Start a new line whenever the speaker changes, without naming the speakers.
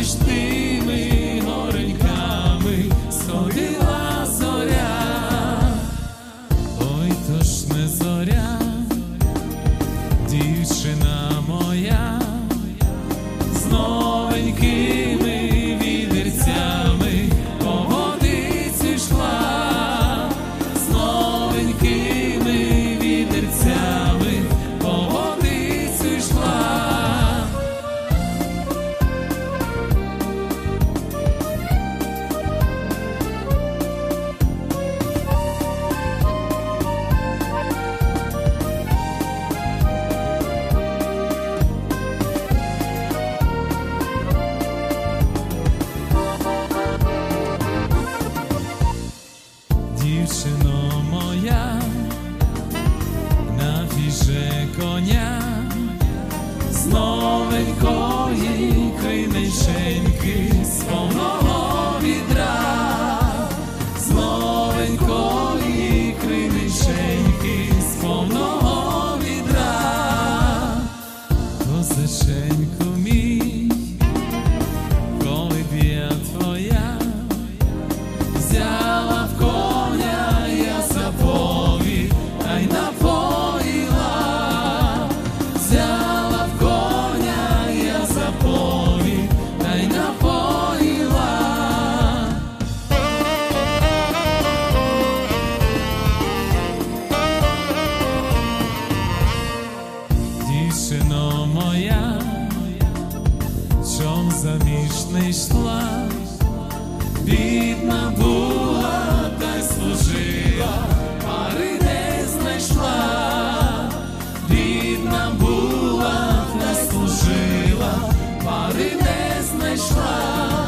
між тими гореньками. Сходила зоря, ой то ж не зоря, дівчина моя, з Дівчино моя, навіже коня. З новенької криниченьки, з повного відра, чом заміж не йшла, бідна була, та й служила, пари не знайшла, бідна була, та й служила, пари не знайшла.